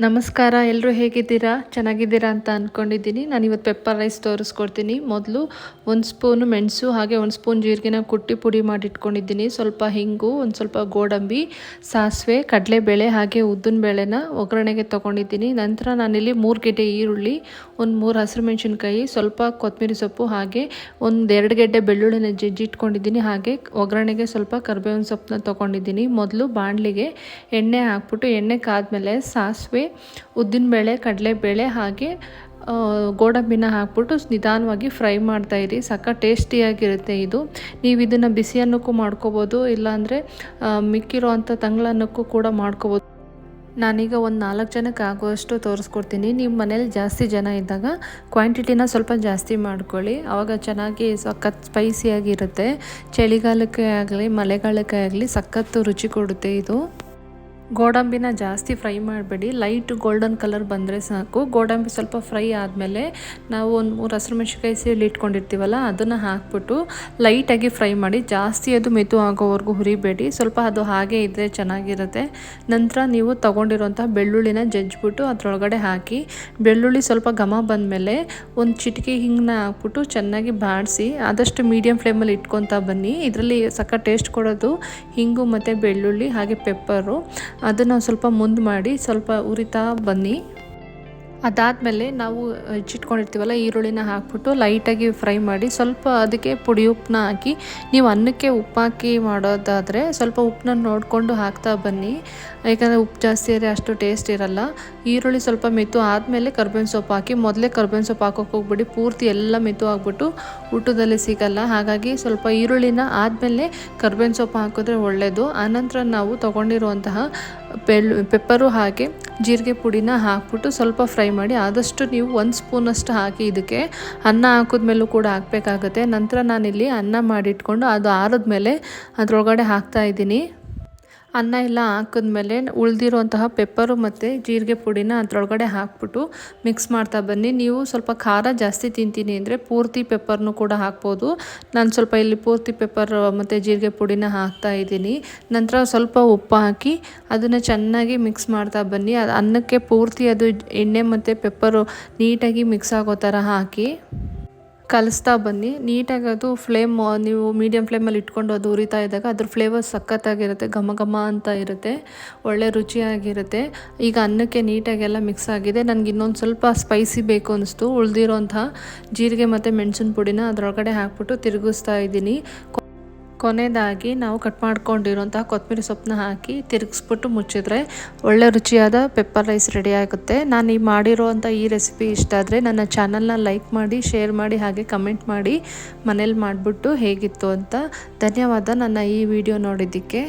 ನಮಸ್ಕಾರ ಎಲ್ಲರೂ ಹೇಗಿದ್ದೀರಾ? ಚೆನ್ನಾಗಿದ್ದೀರಾ ಅಂತ ಅಂದ್ಕೊಂಡಿದ್ದೀನಿ ನಾನು ಇವತ್ತು ಪೆಪ್ಪರ್ ರೈಸ್ ತೋರಿಸ್ಕೊಡ್ತೀನಿ. ಮೊದಲು ಒಂದು ಸ್ಪೂನು ಮೆಣಸು, ಹಾಗೆ ಒಂದು ಸ್ಪೂನ್ ಜೀರಿಗೆನ ಕುಟ್ಟಿ ಪುಡಿ ಮಾಡಿ ಇಟ್ಕೊಂಡಿದ್ದೀನಿ ಸ್ವಲ್ಪ ಹಿಂಗು, ಒಂದು ಸ್ವಲ್ಪ ಗೋಡಂಬಿ, ಸಾಸಿವೆ, ಕಡಲೆಬೇಳೆ, ಹಾಗೆ ಉದ್ದಿನ ಬೇಳೆನ ಒಗ್ಗರಣೆಗೆ ತೊಗೊಂಡಿದ್ದೀನಿ. ನಂತರ ನಾನಿಲ್ಲಿ ಮೂರು ಗೆಡ್ಡೆ ಈರುಳ್ಳಿ, ಒಂದು ಮೂರು ಹಸಿರು ಮೆಣಸಿನ್ಕಾಯಿ, ಸ್ವಲ್ಪ ಕೊತ್ತಂಬರಿ ಸೊಪ್ಪು, ಹಾಗೆ ಒಂದು ಎರಡು ಗೆಡ್ಡೆ ಬೆಳ್ಳುಳ್ಳಿನ ಜಜ್ಜಿ ಇಟ್ಕೊಂಡಿದ್ದೀನಿ. ಹಾಗೆ ಒಗ್ಗರಣೆಗೆ ಸ್ವಲ್ಪ ಕರ್ಬೇವಿನ ಸೊಪ್ಪನ್ನ ತೊಗೊಂಡಿದ್ದೀನಿ. ಮೊದಲು ಬಾಣಲಿಗೆ ಎಣ್ಣೆ ಹಾಕ್ಬಿಟ್ಟು, ಎಣ್ಣೆ ಕಾದ್ಮೇಲೆ ಸಾಸಿವೆ ಉದ್ದಿನಬೇಳೆ ಕಡಲೆಬೇಳೆ ಹಾಗೆ ಆ, ಗೋಡಂಬಿನ ಹಾಕ್ಬಿಟ್ಟು ನಿಧಾನವಾಗಿ ಫ್ರೈ ಮಾಡ್ತಾಯಿರಿ ಸಕ್ಕ ಟೇಸ್ಟಿಯಾಗಿರುತ್ತೆ ಇದು. ನೀವು ಇದನ್ನು ಬಿಸಿ ಅನ್ನಕ್ಕೂ ಮಾಡ್ಕೋಬೋದು ಇಲ್ಲಾಂದರೆ ಮಿಕ್ಕಿರೋ ಅಂಥ ತಂಗ್ಳನ್ನಕ್ಕೂ ಕೂಡ ಮಾಡ್ಕೋಬೋದು. ನಾನೀಗ ಒಂದು ನಾಲ್ಕು ಜನಕ್ಕೆ ಆಗುವಷ್ಟು ತೋರಿಸ್ಕೊಡ್ತೀನಿ. ನಿಮ್ಮ ಮನೇಲಿ ಜಾಸ್ತಿ ಜನ ಇದ್ದಾಗ ಕ್ವಾಂಟಿಟಿನ ಸ್ವಲ್ಪ ಜಾಸ್ತಿ ಮಾಡ್ಕೊಳ್ಳಿ. ಆವಾಗ ಚೆನ್ನಾಗಿ ಸಖತ್ ಸ್ಪೈಸಿಯಾಗಿರುತ್ತೆ. ಚಳಿಗಾಲಕ್ಕೆ ಆಗಲಿ ಮಳೆಗಾಲಕ್ಕೆ ಆಗಲಿ ಸಖತ್ತು ರುಚಿ ಕೊಡುತ್ತೆ ಇದು. ಗೋಡಂಬಿನ ಜಾಸ್ತಿ ಫ್ರೈ ಮಾಡಬೇಡಿ. ಲೈಟ್ ಗೋಲ್ಡನ್ ಕಲರ್ ಬಂದರೆ ಸಾಕು. ಗೋಡಂಬಿ ಸ್ವಲ್ಪ ಫ್ರೈ ಆದಮೇಲೆ ನಾವು ಒಂದು ಮೂರು ಹಸಿರು ಮೆಣಸಿನ್ಕಾಯಿ ಸೀಳಿ ಇಟ್ಕೊಂಡಿರ್ತೀವಲ್ಲ, ಅದನ್ನು ಹಾಕ್ಬಿಟ್ಟು ಲೈಟಾಗಿ ಫ್ರೈ ಮಾಡಿ, ಜಾಸ್ತಿ ಅದು ಮೆತು ಆಗೋವರೆಗೂ ಹುರಿಬೇಡಿ. ಸ್ವಲ್ಪ ಅದು ಹಾಗೆ ಇದ್ದರೆ ಚೆನ್ನಾಗಿರುತ್ತೆ. ನಂತರ ನೀವು ತೊಗೊಂಡಿರೋಂಥ ಬೆಳ್ಳುಳ್ಳಿನ ಜಜ್ಜಿಬಿಟ್ಟು ಅದರೊಳಗಡೆ ಹಾಕಿ, ಬೆಳ್ಳುಳ್ಳಿ ಸ್ವಲ್ಪ ಘಮ ಬಂದಮೇಲೆ ಒಂದು ಚಿಟಿಕೆ ಹಿಂಗನ್ನ ಹಾಕ್ಬಿಟ್ಟು ಚೆನ್ನಾಗಿ ಬಾಡಿಸಿ ಆದಷ್ಟು ಮೀಡಿಯಮ್ ಫ್ಲೇಮಲ್ಲಿ ಇಟ್ಕೊತಾ ಬನ್ನಿ. ಇದರಲ್ಲಿ ಸಕ್ಕ ಟೇಸ್ಟ್ ಕೊಡೋದು ಹಿಂಗು ಮತ್ತು ಬೆಳ್ಳುಳ್ಳಿ ಹಾಗೆ ಪೆಪ್ಪರು. ಅದನ್ನು ಸ್ವಲ್ಪ ಮುಂದೆ ಮಾಡಿ ಸ್ವಲ್ಪ ಉರಿತಾ ಬನ್ನಿ. ಅದಾದಮೇಲೆ ನಾವು ಹೆಚ್ಚಿಟ್ಕೊಂಡಿರ್ತೀವಲ್ಲ ಈರುಳ್ಳಿನ ಹಾಕ್ಬಿಟ್ಟು ಲೈಟಾಗಿ ಫ್ರೈ ಮಾಡಿ ಸ್ವಲ್ಪ ಅದಕ್ಕೆ ಪುಡಿ ಉಪ್ಪನ್ನ ಹಾಕಿ, ನೀವು ಅನ್ನಕ್ಕೆ ಉಪ್ಪು ಹಾಕಿ ಮಾಡೋದಾದರೆ ಸ್ವಲ್ಪ ಉಪ್ಪನ್ನ ನೋಡಿಕೊಂಡು ಹಾಕ್ತಾ ಬನ್ನಿ. ಯಾಕಂದರೆ ಉಪ್ಪು ಜಾಸ್ತಿ ಆದರೆ ಅಷ್ಟು ಟೇಸ್ಟ್ ಇರಲ್ಲ. ಈರುಳ್ಳಿ ಸ್ವಲ್ಪ ಮೆತ್ತು ಆದಮೇಲೆ ಕರ್ಬೇವಿನ ಸೊಪ್ಪು ಹಾಕಿ, ಮೊದಲೇ ಕರ್ಬೇವಿನ ಸೊಪ್ಪು ಹಾಕೋಕೆ ಹೋಗ್ಬಿಡಿ. ಪೂರ್ತಿ ಎಲ್ಲ ಮೆತ್ತು ಆಗಿಬಿಟ್ಟು ಊಟದಲ್ಲಿ ಸಿಗಲ್ಲ. ಹಾಗಾಗಿ ಸ್ವಲ್ಪ ಈರುಳ್ಳಿನ ಆದಮೇಲೆ ಕರ್ಬೇವಿನ ಸೊಪ್ಪು ಹಾಕಿದ್ರೆ ಒಳ್ಳೆಯದು ಆನಂತರ ನಾವು ತೊಗೊಂಡಿರುವಂತಹ ಬೆಳ್ಳು ಪೆಪ್ಪರು ಹಾಗೆ ಜೀರಿಗೆ ಪುಡಿನ ಹಾಕ್ಬಿಟ್ಟು ಸ್ವಲ್ಪ ಫ್ರೈ ಮಾಡಿ ಆದಷ್ಟು ನೀವು ಒಂದು ಸ್ಪೂನಷ್ಟು ಹಾಕಿ ಇದಕ್ಕೆ ಅನ್ನ ಹಾಕಿದ್ಮೇಲೂ ಕೂಡ ಹಾಕಬೇಕಾಗತ್ತೆ. ನಂತರ ನಾನಿಲ್ಲಿ ಅನ್ನ ಮಾಡಿಟ್ಕೊಂಡು ಅದು ಆರಿದ್ಮೇಲೆ ಅದರೊಳಗಡೆ ಹಾಕ್ತಾ ಇದ್ದೀನಿ. ಅನ್ನ ಎಲ್ಲ ಹಾಕಿದ್ಮೇಲೆ ಉಳಿದಿರುವಂತಹ ಪೆಪ್ಪರು ಮತ್ತು ಜೀರಿಗೆ ಪುಡಿನ ಅದರೊಳಗಡೆ ಹಾಕ್ಬಿಟ್ಟು ಮಿಕ್ಸ್ ಮಾಡ್ತಾ ಬನ್ನಿ. ನೀವು ಸ್ವಲ್ಪ ಖಾರ ಜಾಸ್ತಿ ತಿಂತೀನಿ ಅಂದರೆ ಪೂರ್ತಿ ಪೆಪ್ಪರ್ನು ಕೂಡ ಹಾಕ್ಬೋದು. ನಾನು ಸ್ವಲ್ಪ ಇಲ್ಲಿ ಪೂರ್ತಿ ಪೆಪ್ಪರ್ ಮತ್ತು ಜೀರಿಗೆ ಪುಡಿನ ಹಾಕ್ತಾ ಇದ್ದೀನಿ. ನಂತರ ಸ್ವಲ್ಪ ಉಪ್ಪು ಹಾಕಿ ಅದನ್ನು ಚೆನ್ನಾಗಿ ಮಿಕ್ಸ್ ಮಾಡ್ತಾ ಬನ್ನಿ. ಅನ್ನಕ್ಕೆ ಪೂರ್ತಿ ಅದು ಎಣ್ಣೆ ಮತ್ತು ಪೆಪ್ಪರು ನೀಟಾಗಿ ಮಿಕ್ಸ್ ಆಗೋ ಥರ ಹಾಕಿ. ಕಲಿಸ್ತಾ ಬನ್ನಿ. ನೀಟಾಗಿ ಅದು ಫ್ಲೇಮ್, ನೀವು ಮೀಡಿಯಮ್ ಫ್ಲೇಮಲ್ಲಿ ಇಟ್ಕೊಂಡು ಅದು ಉರಿತಾ ಇದ್ದಾಗ ಅದ್ರ ಫ್ಲೇವರ್ ಸಖತ್ತಾಗಿರುತ್ತೆ, ಘಮ ಘಮ ಅಂತ ಇರುತ್ತೆ, ಒಳ್ಳೆ ರುಚಿಯಾಗಿರುತ್ತೆ. ಈಗ ಅನ್ನಕ್ಕೆ ನೀಟಾಗೆಲ್ಲ ಮಿಕ್ಸ್ ಆಗಿದೆ. ನನಗೆ ಇನ್ನೊಂದು ಸ್ವಲ್ಪ ಸ್ಪೈಸಿ ಬೇಕು ಅನಿಸ್ತು. ಉಳಿದಿರೋಂಥ ಜೀರಿಗೆ ಮತ್ತು ಮೆಣಸಿನ ಪುಡಿನ ಅದರೊಳಗಡೆ ಹಾಕ್ಬಿಟ್ಟು ತಿರುಗಿಸ್ತಾ ಇದ್ದೀನಿ. ಕೊನೆಯದಾಗಿ ನಾವು ಕಟ್ ಮಾಡ್ಕೊಂಡಿರೋಂತಹ ಕೊತ್ತಂಬರಿ ಸೊಪ್ಪನ್ನ ಹಾಕಿ ತಿರುಗಿಸ್ಬಿಟ್ಟು ಮುಚ್ಚಿದ್ರೆ ಒಳ್ಳೆ ರುಚಿಯಾದ ಪೆಪ್ಪರ್ ರೈಸ್ ರೆಡಿ ಆಗುತ್ತೆ. ನಾನು ಈ ಮಾಡಿರೋವಂಥ ಈ ರೆಸಿಪಿ ಇಷ್ಟ ಆದರೆ ನನ್ನ ಚಾನಲ್ನ ಲೈಕ್ ಮಾಡಿ ಶೇರ್ ಮಾಡಿ, ಹಾಗೆ ಕಮೆಂಟ್ ಮಾಡಿ ಮನೇಲಿ ಮಾಡಿಬಿಟ್ಟು ಹೇಗಿತ್ತು ಅಂತ ಧನ್ಯವಾದ. ನನ್ನ ಈ ವಿಡಿಯೋ ನೋಡಿದ್ದಕ್ಕೆ.